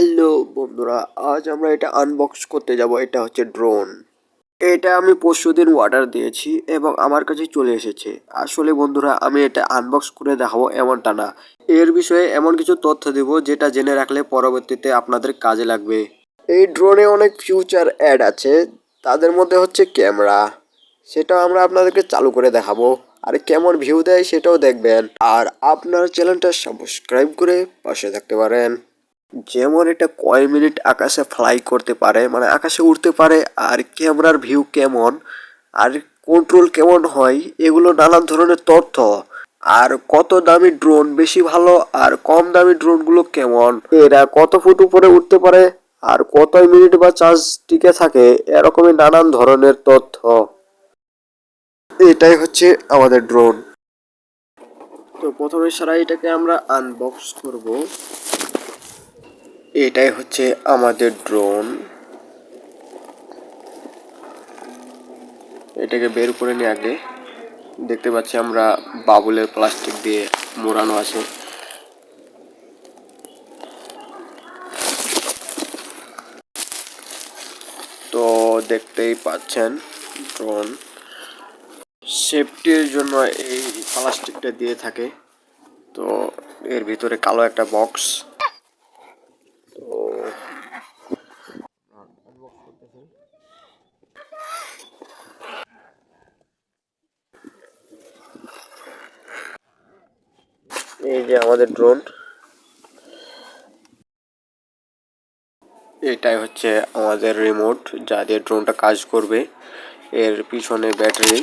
Hello বন্ধুরা, আজ আমরা এটা আনবক্স করতে যাব, এটা হচ্ছে ড্রোন এটা আমি পরশুদিন অর্ডার দিয়েছি এবং আমার কাছে চলে এসেছে। আসলে বন্ধুরা, আমি এটা আনবক্স করে দেখাবো এমনটা না। এর বিষয়ে এমন কিছু তথ্য দিব যেটা জেনে রাখলে পরবর্তীতে আপনাদের কাজে লাগবে। এই ড্রোনে অনেক ফিউচার অ্যাড আছে, তাদের মধ্যে হচ্ছে ক্যামেরা সেটাও আমরা আপনাদেরকে চালু করে দেখাবো। আর কেমন ভিউ দেয় সেটাও দেখবেন। আর আপনার চ্যানেলটা সাবস্ক্রাইব করে পাশে থাকতে পারেন। যেমন এটা কয় মিনিট আকাশে ফ্লাই করতে পারে মানে আকাশে উঠতে পারে, আর ক্যামেরার ভিউ কেমন, আর কন্ট্রোল কেমন হয়, এগুলো নানান ধরনের তথ্য। আর কত দামি ড্রোন বেশি ভালো, আর কম দামি ড্রোনগুলো কেমন, এরা কত ফুট উপরে উঠতে পারে, আর কত মিনিট বা চার্জ টিকে থাকে, এরকমই নানান ধরনের তথ্য। এটাই হচ্ছে আমাদের ড্রোন তো প্রথমে সারা এটাকে আমরা আনবক্স করব। এটাই হচ্ছে আমাদের ড্রোন এটাকে বের করে নিয়ে আগে দেখতে পাচ্ছি আমরা বাবুলের প্লাস্টিক দিয়ে মোড়ানো আছে। তো দেখতেই পাচ্ছেন ড্রোন সেফটির জন্য এই প্লাস্টিকটা দিয়ে থাকে। তো এর ভিতরে কালো একটা বক্স তো এই যে আমাদের ড্রোন এটাই হচ্ছে আমাদের রিমোট যা দিয়ে ড্রোনটা কাজ করবে। এর পিছনে ব্যাটারি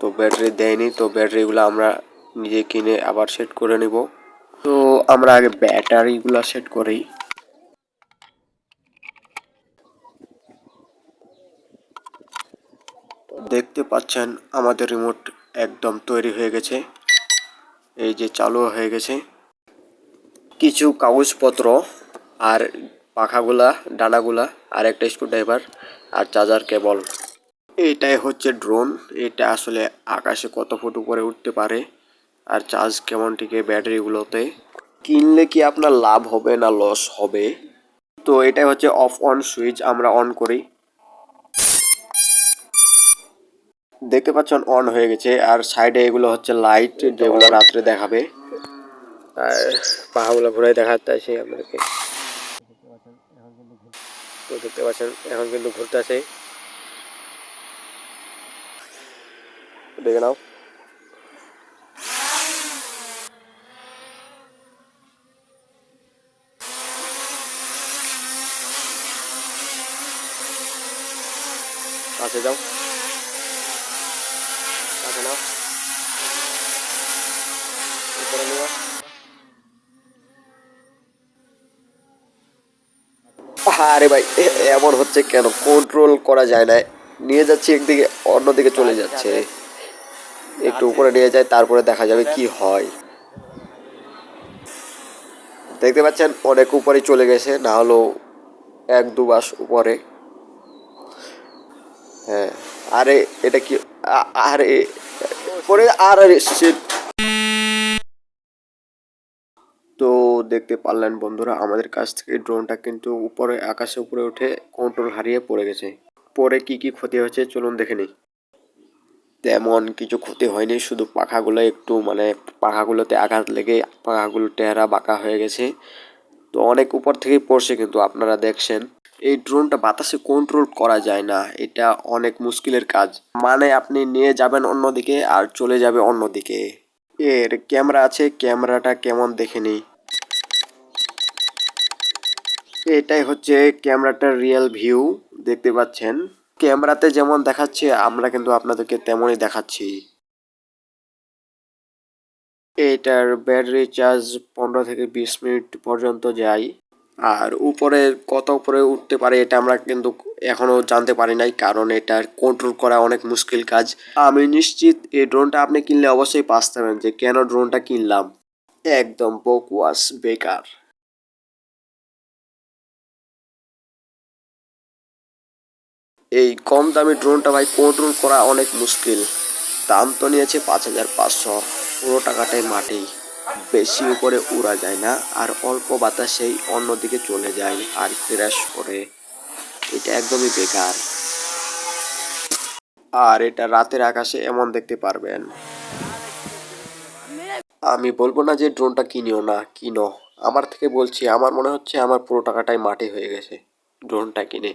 তো ব্যাটারি দেয়নি, তো ব্যাটারিগুলো আমরা নিজে কিনে আবার সেট করে নেব। তো আমরা আগে ব্যাটারিগুলো সেট করি। দেখতে পাচ্ছেন আমাদের রিমোট একদম তৈরি হয়ে গেছে। এই যে চালু হয়ে গেছে। কিছু কাগজপত্র আর পাখাগুলা ডানাগুলা আর একটা স্ক্রুড্রাইভার আর চার্জার কেবল এইটাই হচ্ছে ড্রোন এটা আসলে আকাশে কত ফুট উপরে উঠতে পারে আর চার্জ কেমন টিকে ব্যাটারিগুলোতে? কিনলে কি আপনার লাভ হবে না লস হবে? তো এটাই হচ্ছে অফ অন সুইচ আমরা অন করি। দেখতে পাচ্ছেন অন হয়ে গেছে, আর সাইডে এগুলো হচ্ছে লাইট যেগুলো রাত্রে দেখাবে। আর পাহাগুলো ঘুরে দেখাতে আপনাদেরকে। তো দেখতে পাচ্ছেন, এখন কিন্তু ঘুরতে আছে দেখে নাও। কাছে যাও। নাও। আরে ভাই এমন হচ্ছে কেন? কন্ট্রোল করা যায় না। নিয়ে যাচ্ছি একদিকে, অন্যদিকে চলে যাচ্ছে। একটু উপরে নিয়ে যায় তারপরে দেখা যাবে কি হয়। দেখতে পাচ্ছেন, অনেক উপরে চলে গেছে, না হলেও এক দু মাস উপরে। হ্যাঁ আরে, এটা কি আরে, পরে আর আরে, shit। তো দেখতে পারলেন বন্ধুরা, আমাদের কাছ থেকে ড্রোনটা কিন্তু উপরে, আকাশে উপরে উঠে কন্ট্রোল হারিয়ে পড়ে গেছে। পরে কি কি ক্ষতি হয়েছে চলুন দেখে নিই। তেমন কিছু ক্ষতি হয়নি, শুধু পাখাগুলো একটু মানে পাখাগুলোতে আঘাত লেগে পাখাগুলো টেরা বাঁকা হয়ে গেছে। তো অনেক উপর থেকেই পড়ছে কিন্তু, আপনারা দেখছেন। এই ড্রোনটা বাতাসে কন্ট্রোল করা যায় না। এটা অনেক মুশকিলের কাজ। মানে আপনি নিয়ে যাবেন অন্যদিকে আর চলে যাবে অন্যদিকে। এর ক্যামেরা আছে, ক্যামেরাটা কেমন দেখে নিই। এটাই হচ্ছে ক্যামেরাটার রিয়েল ভিউ দেখতে পাচ্ছেন। ক্যামেরাতে যেমন দেখাচ্ছে, আমরা কিন্তু আপনাদেরকে তেমনই দেখাচ্ছি। এটার ব্যাটারি চার্জ পনেরো থেকে বিশ মিনিট পর্যন্ত যায়। আর উপরে কত উপরে উঠতে পারে এটা আমরা কিন্তু এখনও জানতে পারি নাই, কারণ এটার কন্ট্রোল করা অনেক মুশকিল কাজ। আমি নিশ্চিত এই ড্রোনটা আপনি কিনলে অবশ্যই পাস্তাবেন যে কেন ড্রোনটা কিনলাম। একদম বকওয়াস বেকার। এই কম দামি ড্রোনটা ভাই কন্ট্রোল করা অনেক মুশকিল। দাম তো নিয়েছে পাঁচ হাজার পাঁচশো। পুরো টাকাটাই মাটি। বেশি উপরে উড়া যায় না, আর অল্প বাতাসেই অন্যদিকে চলে যায় আর ক্র্যাশ করে। এটা একদমই বেকার। আর এটা রাতের আকাশে এমন দেখতে পারবেন। আমি বলব না যে ড্রোনটা কিনিও না, কিনো। আমার থেকে বলছি, আমার মনে হচ্ছে আমার পুরো টাকাটাই মাটি হয়ে গেছে ড্রোনটা কিনে।